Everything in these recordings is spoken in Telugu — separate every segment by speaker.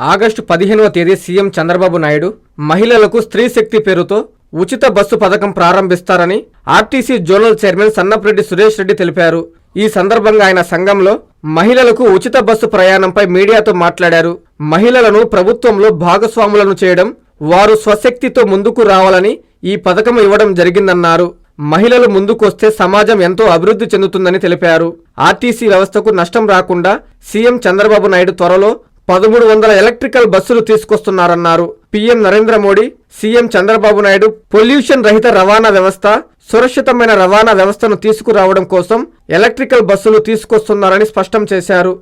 Speaker 1: ఆగస్టు పదిహేనవ తేదీ సీఎం చంద్రబాబు నాయుడు మహిళలకు స్త్రీ శక్తి పేరుతో ఉచిత బస్సు పథకం ప్రారంభిస్తారని RTC zonal chairman Sannapareddy Suresh Reddy తెలిపారు. ఈ సందర్భంగా ఆయన సంఘంలో మహిళలకు ఉచిత బస్సు ప్రయాణంపై మీడియాతో మాట్లాడారు. మహిళలను ప్రభుత్వంలో భాగస్వాములను చేయడం వారు స్వశక్తితో ముందుకు రావాలని ఈ పథకం ఇవ్వడం జరిగిందన్నారు. మహిళలు ముందుకొస్తే సమాజం ఎంతో అభివృద్ధి చెందుతుందని తెలిపారు. ఆర్టీసీ వ్యవస్థకు నష్టం రాకుండా సీఎం చంద్రబాబు నాయుడు త్వరలో పదమూడు వందల ఎలక్ట్రికల్ బస్సులు తీసుకొస్తున్నారన్నారు. PM Narendra Modi CM Chandrababu Naidu pollution రహిత రవాణా వ్యవస్థ సురక్షితమైన రవాణా వ్యవస్థను తీసుకురావడం కోసం ఎలక్ట్రికల్ బస్సులు తీసుకొస్తున్నారని స్పష్టం చేశారు.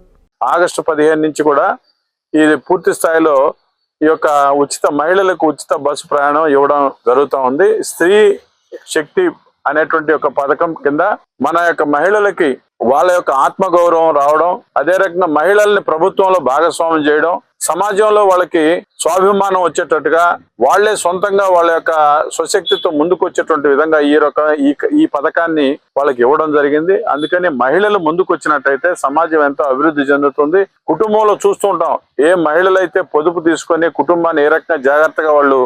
Speaker 2: ఆగస్టు పదిహేను నుంచి కూడా ఇది పూర్తి స్థాయిలో ఈ యొక్క ఉచిత మహిళలకు ఉచిత బస్సు ప్రయాణం ఇవ్వడం జరుగుతూ ఉంది. స్త్రీ శక్తి అనేటువంటి ఒక పథకం కింద మన యొక్క మహిళలకి వాళ్ళ యొక్క ఆత్మగౌరవం రావడం అదే రకంగా మహిళల్ని ప్రభుత్వంలో భాగస్వామ్యం చేయడం సమాజంలో వాళ్ళకి స్వాభిమానం వచ్చేటట్టుగా వాళ్ళే సొంతంగా వాళ్ళ యొక్క స్వశక్తితో ముందుకు వచ్చేటువంటి విధంగా ఈ రకం ఈ ఈ పథకాన్ని వాళ్ళకి ఇవ్వడం జరిగింది. అందుకని మహిళలు ముందుకు వచ్చినట్టయితే సమాజం ఎంతో అభివృద్ధి చెందుతుంది. కుటుంబంలో చూస్తూ ఉంటాం ఏ మహిళలైతే పొదుపు తీసుకొని కుటుంబాన్ని ఏ రకంగా జాగ్రత్తగా వాళ్ళు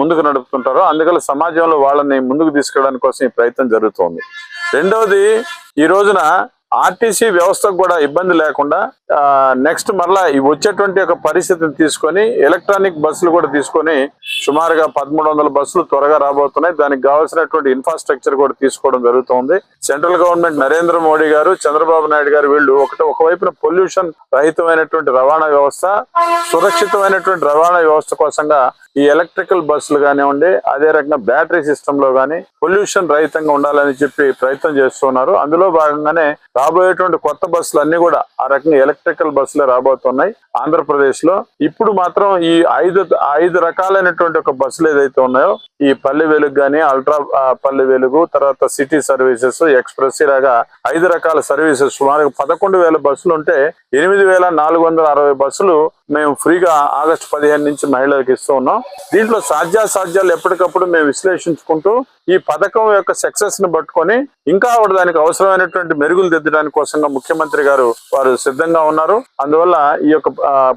Speaker 2: ముందుకు నడుపుతుంటారో అందుకని సమాజంలో వాళ్ళని ముందుకు తీసుకెళ్ళడానికి కోసం ఈ ప్రయత్నం జరుగుతోంది. రెండవది ఈ రోజున ఆర్టీసీ వ్యవస్థకు కూడా ఇబ్బంది లేకుండా నెక్స్ట్ మరలా ఈ వచ్చేటువంటి ఒక పరిస్థితిని తీసుకొని ఎలక్ట్రానిక్ బస్సులు కూడా తీసుకొని సుమారుగా పదమూడు వందల బస్సులు త్వరగా రాబోతున్నాయి. దానికి కావాల్సినటువంటి ఇన్ఫ్రాస్ట్రక్చర్ కూడా తీసుకోవడం జరుగుతుంది. సెంట్రల్ గవర్నమెంట్ నరేంద్ర మోడీ గారు చంద్రబాబు నాయుడు గారు వీళ్ళు ఒకటి ఒకవైపున పొల్యూషన్ రహితమైనటువంటి రవాణా వ్యవస్థ సురక్షితమైనటువంటి రవాణా వ్యవస్థ కోసంగా ఈ ఎలక్ట్రికల్ బస్సులు కానివ్వండి అదే రకంగా బ్యాటరీ సిస్టమ్లో కానీ పొల్యూషన్ రహితంగా ఉండాలని చెప్పి ప్రయత్నం చేస్తున్నారు. అందులో భాగంగానే రాబోయేటువంటి కొత్త బస్సులు అన్ని కూడా ఆ రకంగా ఎలక్ట్రికల్ బస్సులే రాబోతున్నాయి. ఆంధ్రప్రదేశ్లో ఇప్పుడు మాత్రం ఈ ఐదు ఐదు రకాలైనటువంటి ఒక బస్సులు ఏదైతే ఉన్నాయో ఈ పల్లె వెలుగు కానీ అల్ట్రా పల్లె వెలుగు తర్వాత సిటీ సర్వీసెస్ ఎక్స్ప్రెస్ ఇలాగా ఐదు రకాల సర్వీసెస్ సుమారు పదకొండు వేల బస్సులు ఉంటే ఎనిమిది వేల నాలుగు వందల అరవై బస్సులు మేము ఫ్రీగా ఆగస్టు పదిహేను నుంచి మహిళలకు ఇస్తూ ఉన్నాం. దీంట్లో సాధ్యాసాధ్యాలు ఎప్పటికప్పుడు మేము విశ్లేషించుకుంటూ ఈ పథకం యొక్క సక్సెస్ని పట్టుకొని ఇంకా కూడా దానికి అవసరమైనటువంటి మెరుగులు దిద్దడానికి కోసంగా ముఖ్యమంత్రి గారు వారు సిద్ధంగా ఉన్నారు. అందువల్ల ఈ యొక్క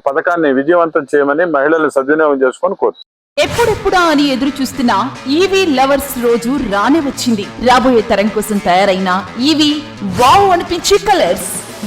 Speaker 2: పథకాన్ని విజయవంతం చేయమని మహిళలు సద్వినియోగం చేసుకొని కోరు
Speaker 3: ఎప్పుడెప్పుడా అని ఎదురు చూస్తున్న ఈవీ లవర్స్ రోజు రానే వచ్చింది. రాబోయే తరం కోసం తయారైన ఈవీ వావ్ అనిపించే colours